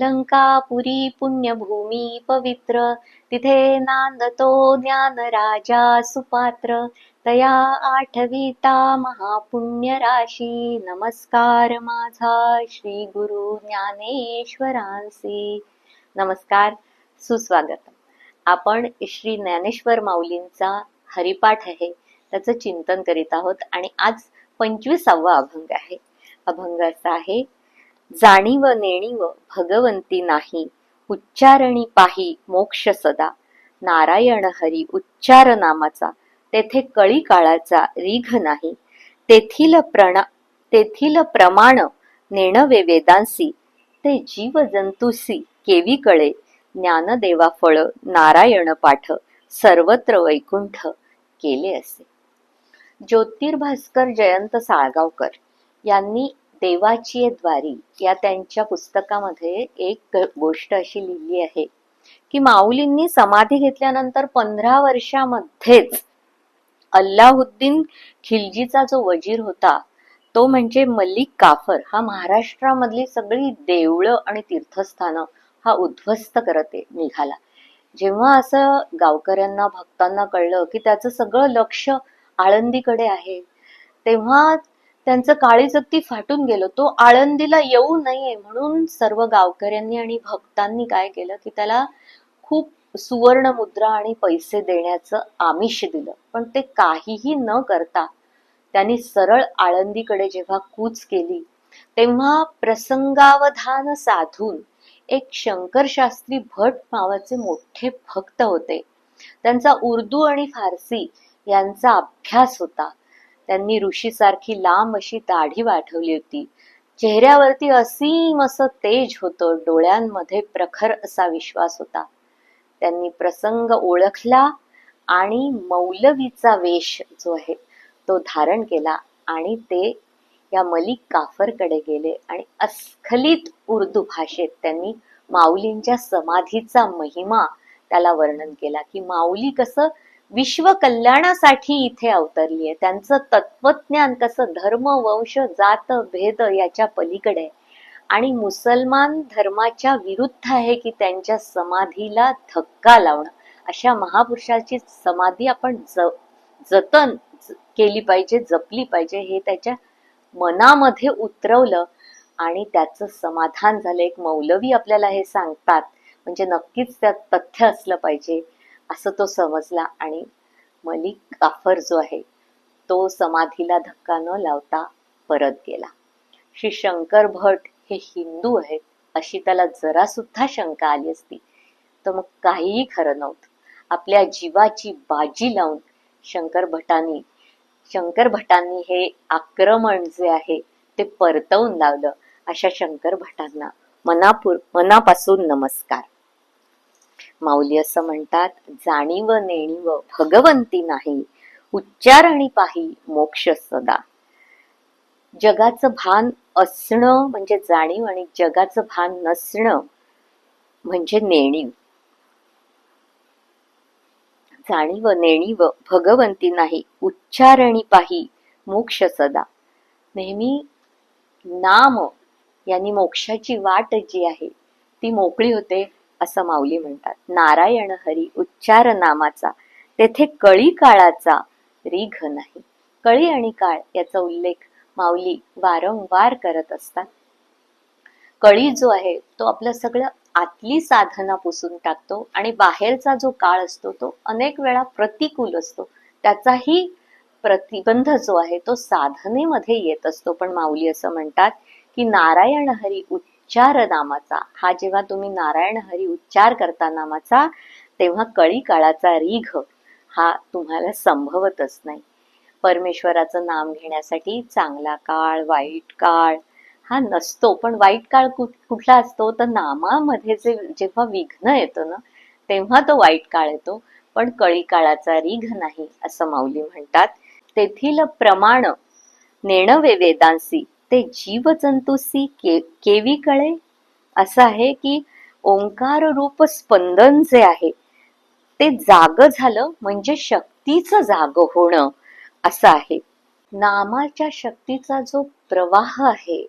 अलंकापुरी पुण्यभूमी पवित्र। तिथे नांदतो ज्ञान राजा सुपात्र। तया आठविता महापुण्य राशी नमस्कार माझा श्री गुरु ज्ञानेश्वरांसी। नमस्कार सुस्वागत आपण श्री ज्ञानेश्वर माऊलींचा हरिपाठ आहे त्याचं चिंतन करीत आहोत आणि आज पंचवीसावा अभंग आहे. अभंग असा आहे जाणीव नेणीव भगवंती नाही. उच्चारणी पाही मोक्ष सदा. नारायण हरी उच्चार नामाचा. तेथे कळी काळाचा रीघ नाही. तेथील प्रणा तेथील प्रमाण नेणवे वेदांसी. ते जीव जंतुसी केवी कळे. ज्ञानदेवा फळ नारायण पाठ. सर्वत्र वैकुंठ केले असे. ज्योतिर्भास्कर जयंत साळगावकर यांनी देवाची द्वारी या त्यांच्या पुस्तकामध्ये एक गोष्ट अशी लिहिली आहे की माऊलींनी समाधी घेतल्यानंतर पंधरा वर्षामध्येच अल्लाहुद्दीन खिलजीचा जो वजीर होता तो म्हणजे मलिक काफर. हा महाराष्ट्रामधली सगळी देवळं आणि तीर्थस्थानं हा उद्ध्वस्त करत निघाला. जेव्हा असं गावकऱ्यांना भक्तांना कळलं की त्याचं सगळं लक्ष आळंदीकडे आहे तेव्हा त्यांचं काळीज अगदी फाटून गेलं. तो आळंदीला येऊ नये म्हणून सर्व गावकऱ्यांनी आणि भक्तांनी काय केलं की त्याला खूप सुवर्ण मुद्रा आणि पैसे देण्याचं आमिष दिलं. पण ते काहीही न करता त्यांनी सरळ आळंदीकडे जेव्हा कूच केली तेव्हा प्रसंगावधान साधून एक शंकरशास्त्री भट नावाचे मोठे भक्त होते. त्यांचा उर्दू आणि फारसी यांचा अभ्यास होता. त्यांनी ऋषीसारखी लांब अशी दाढी वाढवली होती. चेहऱ्यावरती असीम असं तेज होतं. डोळ्यांमध्ये प्रखर असा विश्वास होता. त्यांनी प्रसंग ओळखला आणि मौलवीचा वेश जो आहे तो धारण केला आणि ते या मलिक काफरकडे गेले आणि अस्खलित उर्दू भाषेत त्यांनी माऊलींच्या समाधीचा महिमा त्याला वर्णन केला की माऊली कसं विश्व कल्याणासाठी इथे अवतरली आहे. त्यांचं तत्वज्ञान कसं धर्म वंश जात भेद याच्या पलीकडे आणि मुसलमान धर्माच्या विरुद्ध आहे की त्यांच्या समाधीला धक्का लावणं. अशा महापुरुषाची समाधी आपण ज जतन केली पाहिजे जपली पाहिजे हे त्याच्या मनामध्ये उतरवलं आणि त्याचं समाधान झालं. एक मौलवी आपल्याला हे सांगतात. म्हणजे नक्कीच त्यात तथ्य असलं पाहिजे. असं तो समजला आणि मलिक काफर जो आहे तो समाधीला धक्का न लावता परत गेला. श्री शंकर भट हे हिंदू आहेत अशी त्याला जरा सुद्धा शंका आली असती. तर मग काहीही खरं नव्हतं. आपल्या जीवाची बाजी लावून शंकर भटांनी शंकर भटांनी हे आक्रमण जे आहे ते परतवून लावलं अशा शंकर भटांना. मनापूर मनापासून नमस्कार. माऊली असं म्हणतात जाणीव नेणीव भगवंती नाही उच्चारणी पाही मोक्ष सदा. जगाचं भान असणं म्हणजे जाणीव आणि जगाचं भान नसणं म्हणजे नेणीव. जाणीव नेणीव भगवंती नाही उच्चारणी पाही मोक्ष सदा. नेहमी नाम यांनी मोक्षाची वाट जी आहे ती मोकळी होते असं माऊली म्हणतात. नारायण हरी उच्चार नामाचा तेथे कळी काळाचा रिघ नाही. कळी आणि काळ याचा उल्लेख माऊली वारंवार करत असतात. कळी जो आहे तो आपलं सगळं आतली साधना पुसून टाकतो आणि बाहेरचा जो काळ असतो तो अनेक वेळा प्रतिकूल असतो. त्याचाही प्रतिबंध जो आहे तो साधनेमध्ये येत असतो. पण माऊली असं म्हणतात की नारायण हरी उच्चार नामाचा हा जेव्हा तुम्ही नारायण हरी उच्चार करता नामाचा तेव्हा कळी काळाचा रीघ हा तुम्हाला संभवतच नाही. परमेश्वराचं नाम घेण्यासाठी चांगला काळ वाईट काळ हा नसतो. पण वाईट काळ कुठला असतो? तर नामामध्ये जे जेव्हा विघ्न येतो ना तेव्हा तो वाईट काळ येतो. पण कळी काळाचा रीघ नाही असं माऊली म्हणतात. तेथील प्रमाण नेणवे वेदांसी ते जीवजंतुसी के केवी कळे असं आहे की ओंकार रूप स्पंदन जे आहे ते जाग झालं म्हणजे शक्तीचं जाग होणं असं आहे. नामाच्या शक्तीचा जो प्रवाह आहे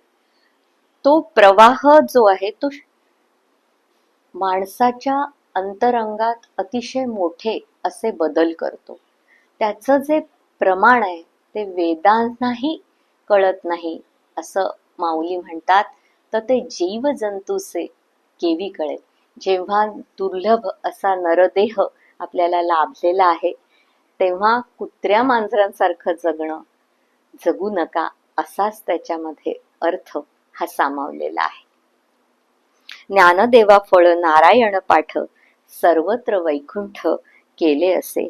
तो प्रवाह जो आहे तो माणसाच्या अंतरंगात अतिशय मोठे असे बदल करतो. त्याचं जे प्रमाण आहे ते वेदांनाही कळत नाही. असं माऊली म्हणतात तर ते जीव जंतूचे केवी कळेल. जेव्हा दुर्लभ असा नरदेह आपल्याला लाभलेला आहे तेव्हा कुत्र्या मांजरांसारखं जगणं जगू नका असाच त्याच्यामध्ये अर्थ हा सामावलेला आहे. ज्ञानदेवा फळ नारायण पाठ सर्वत्र वैकुंठ केले असे.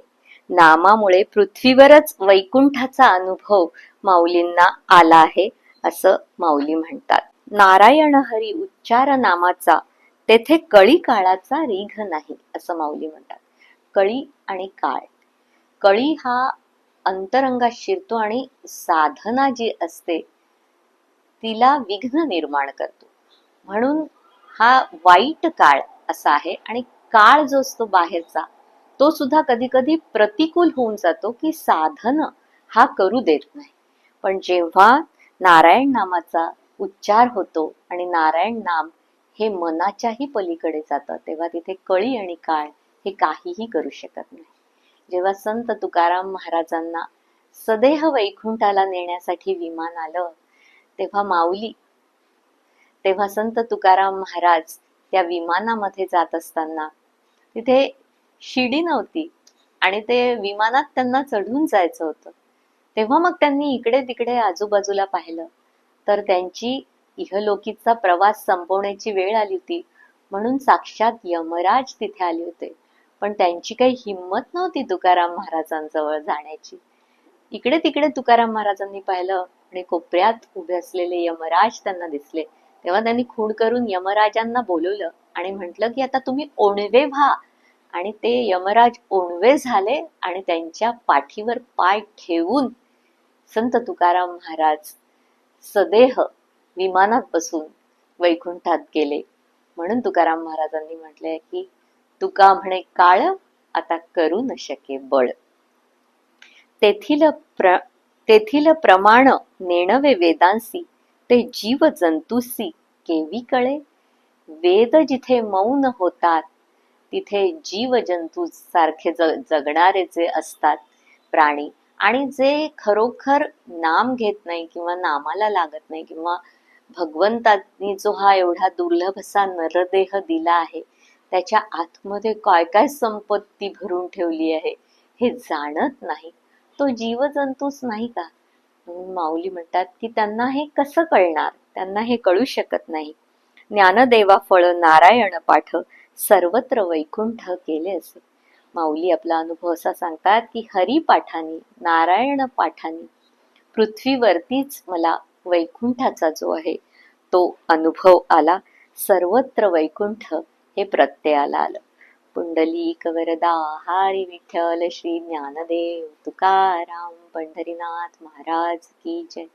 नामामुळे पृथ्वीवरच वैकुंठाचा अनुभव माऊलींना आला आहे. असं माऊली म्हणतात. नारायण हरी उच्चार नामाचा तेथे कळी काळाचा रीघ नाही असं माऊली म्हणतात. कळी आणि काळ. कळी हा अंतरंगात शिरतो आणि साधना जी असते तिला विघ्न निर्माण करतो. म्हणून हा वाईट काळ असा आहे आणि काळ जो असतो बाहेरचा तो सुद्धा कधी कधी प्रतिकूल होऊन जातो की साधन हा करू देत नाही. पण जेव्हा नारायण नामाचा उच्चार होतो आणि नारायण नाम हे मनाच्याही पलीकडे जातं. तेव्हा तिथे कळी आणि काळ हे काहीही करू शकत नाही. जेव्हा संत तुकाराम महाराजांना सदेह वैकुंठाला नेण्यासाठी विमान आलं तेव्हा माऊली तेव्हा संत तुकाराम महाराज त्या विमानामध्ये जात असताना तिथे शिडी नव्हती आणि ते विमानात त्यांना चढून जायचं होतं. तेव्हा मग त्यांनी इकडे तिकडे आजूबाजूला पाहिलं. तर त्यांची इहलोकीचा प्रवास संपवण्याची वेळ आली होती. म्हणून साक्षात यमराज तिथे आले होते. पण त्यांची काही हिंमत नव्हती तुकाराम महाराजांजवळ जाण्याची. इकडे तिकडे तुकाराम महाराजांनी पाहिलं आणि कोपऱ्यात उभे असलेले यमराज त्यांना दिसले. तेव्हा त्यांनी खूण करून यमराजांना बोलवलं आणि म्हटलं की आता तुम्ही ओणवे व्हा. आणि ते यमराज ओणवे झाले आणि त्यांच्या पाठीवर पाय ठेवून संत तुकाराम महाराज सदेह विमानात बसून वैकुंठात गेले. म्हणून तुकाराम महाराजांनी म्हटलंय की तुका म्हणे काळ आता करू न शके बळ. तेथील प्र तेथील प्रमाण नेणवे वेदांसी ते जीव जंतुसी केवी कळे? वेद जिथे मौन होतात तिथे जीव जंतू सारखे जगणारे जे असतात प्राणी आणि जे खरोखर नाम घेत नाही किंवा नामाला लागत नाही किंवा भगवंतांनी जो हा एवढा दुर्लभ असा नरदेह दिला आहे त्याच्या आतमध्ये काय काय संपत्ती भरून ठेवली आहे हे जाणत नाही. तो जीवजंतूच नाही का? म्हणून माऊली म्हणतात की त्यांना हे कसं कळणार? त्यांना हे कळू शकत नाही. ज्ञानदेवा फळ नारायण पाठ सर्वत्र वैकुंठ केले असे माऊली आपला अनुभव असा सांगतात की हरी पाठानी नारायण पाठानी पृथ्वीवरतीच मला वैकुंठाचा जो आहे तो अनुभव आला. सर्वत्र वैकुंठ हे प्रत्ययाला आलं. पुंडलिक वरदा हारी विठ्ठल श्री ज्ञानदेव तुकाराम पंढरीनाथ महाराज की जय.